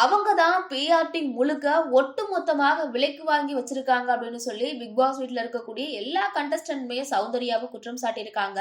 அவங்க தான் பிஆர்டி முழுக்க ஒட்டு மொத்தமாக விலைக்கு வாங்கி வச்சிருக்காங்க அப்படின்னு சொல்லி பிக் பாஸ் வீட்ல இருக்கக்கூடிய எல்லா கண்டஸ்டன்ட்மே சௌந்தர்யாவை குற்றம் சாட்டியிருக்காங்க.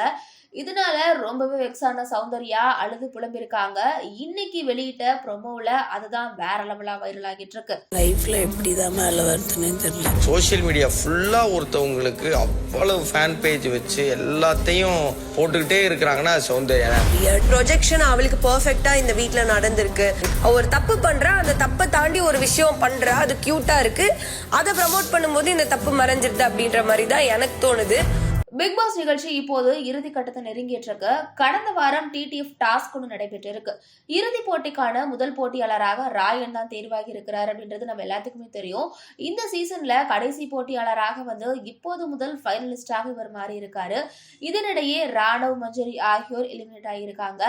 இதனால ரொம்பவே வெக்ஸான சௌந்தர்யா அழுது புலம்பிருக்காங்க இன்னைக்கு வெளியிட்ட ப்ரொமோல அதுதான் வேற லெவலா வைரல் ஆகிட்டு இருக்கு. லைஃப்ல எப்படிதான் மேல வருதுன்னு தெரியல. சோஷியல் மீடியா ஃபுல்லாக ஒருத்தவங்களுக்கு அவ்வளவு ஃபேன் பேஜ் வச்சு எல்லாத்தையும் போட்டுக்கிட்டே இருக்கிறாங்கன்னா சௌந்தர்யா தான். ப்ரொஜெக்ஷன் அவளுக்கு பெர்ஃபெக்ட்டா இந்த வீட்ல நடந்திருக்கு. அவ ஒரு தப்பு பண்றா அந்த தப்பை தாண்டி ஒரு விஷயம் பண்றா அது கியூட்டா இருக்கு. அதை ப்ரமோட் பண்ணும்போது இந்த தப்பு மறைஞ்சிருது அப்படின்ற மாதிரி தான் எனக்கு தோணுது. பிக் பாஸ் நிகழ்ச்சி இப்போது இறுதி கட்டத்தை நெருங்கிட்டு கடந்த வாரம் டிடிஎஃப் டாஸ்க் ஒன்று நடைபெற்று இருக்கு இறுதி போட்டிக்கான முதல் போட்டியாளராக ராயன் தான் தேர்வாகி இருக்கிறார் அப்படின்றது நம்ம எல்லாத்துக்குமே தெரியும். இந்த சீசன்ல கடைசி போட்டியாளராக வந்து இப்போது முதல் ஃபைனலிஸ்டாக இவர் மாறி இருக்காரு இதனிடையே ராணவ் மஞ்சரி ஆகியோர் எலிமினேட் ஆகியிருக்காங்க.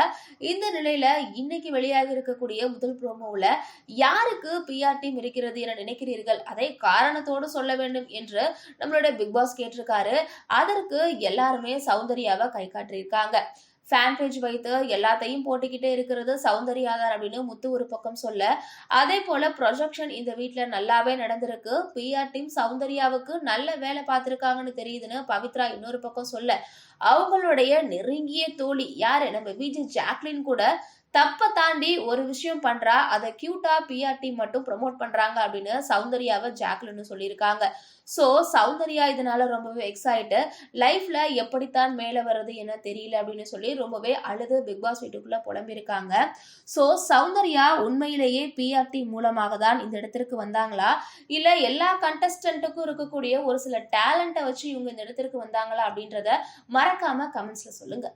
இந்த நிலையில இன்னைக்கு வெளியாக இருக்கக்கூடிய முதல் ப்ரோமோவில் யாருக்கு பிஆர் டீம் இருக்கிறது என நினைக்கிறீர்கள்? அதை காரணத்தோடு சொல்ல வேண்டும் என்று நம்மளுடைய பிக் பாஸ் கேட்டிருக்காரு. அதற்கு எல்லாருமே சௌந்தர்யாவை கை காட்டியிருக்காங்க. ஃபேன் பேஜ் வைத்து எல்லாத்தையும் போட்டுக்கிட்டே இருக்கிறது சௌந்தர்யா தான் அப்படின்னு முத்து ஒரு பக்கம் சொல்ல. அதே போல ப்ரொஜெக்ஷன் இந்த வீட்டில் நல்லாவே நடந்திருக்கு. பிஆர் டீம் சௌந்தர்யாவுக்கு நல்ல வேலை பார்த்துருக்காங்கன்னு தெரியுதுன்னு பவித்ரா இன்னொரு பக்கம் சொல்ல. அவங்களுடைய நெருங்கிய தோழி யாரு? நம்ம விஜய் ஜாக்லின் கூட தப்பை தாண்டி ஒரு விஷயம் பண்றா அதை கியூட்டா பிஆர்டி மட்டும் ப்ரமோட் பண்றாங்க அப்படின்னு சௌந்தர்யாவை ஜாக்லின்னு சொல்லியிருக்காங்க. ஸோ சௌந்தர்யா இதனால ரொம்பவே எக்ஸைட்டு லைஃப்ல எப்படித்தான் மேலே வர்றது என்ன தெரியல அப்படின்னு சொல்லி ரொம்பவே அழுது பிக் பாஸ் வீட்டுக்குள்ள புலம்பியிருக்காங்க. ஸோ சௌந்தர்யா உண்மையிலேயே பிஆர்டி மூலமாக தான் இந்த இடத்திற்கு வந்தாங்களா? இல்ல எல்லா கண்டஸ்டன்ட்டுக்கும் இருக்கக்கூடிய ஒரு சில டேலண்ட்டை வச்சு இவங்க இந்த இடத்திற்கு வந்தாங்களா அப்படின்றத மறக்காம கமெண்ட்ஸ்ல சொல்லுங்க.